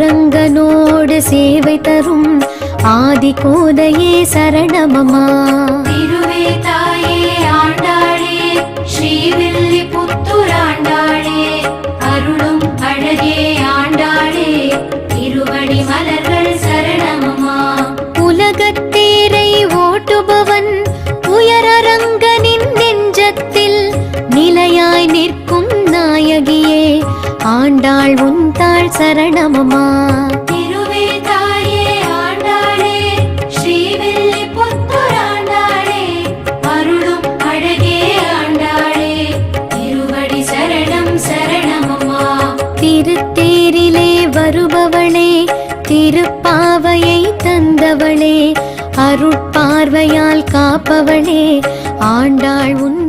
அரங்கனோடு சேவை தரும் ஆதி கோதையே சரணமமா திருவே தாயே ஆண்டாளே ஸ்ரீவில்லி புத்துராண்டாளே அருளும் அழகே ஆண்டாளே திருவடி மலர்கள் சரணமமா உலகத்தேரை ஓட்டுபவன் உயரரங்கனின் நெஞ்சத்தில் நிலையாய் நிற்கும் நாயகி. ஆண்டாள் உன் தாள் சரணமமா? திருத்தேரிலே வருபவளே திருப்பாவையை தந்தவளே அருட்பார்வையால் காப்பவளே ஆண்டாள் உன்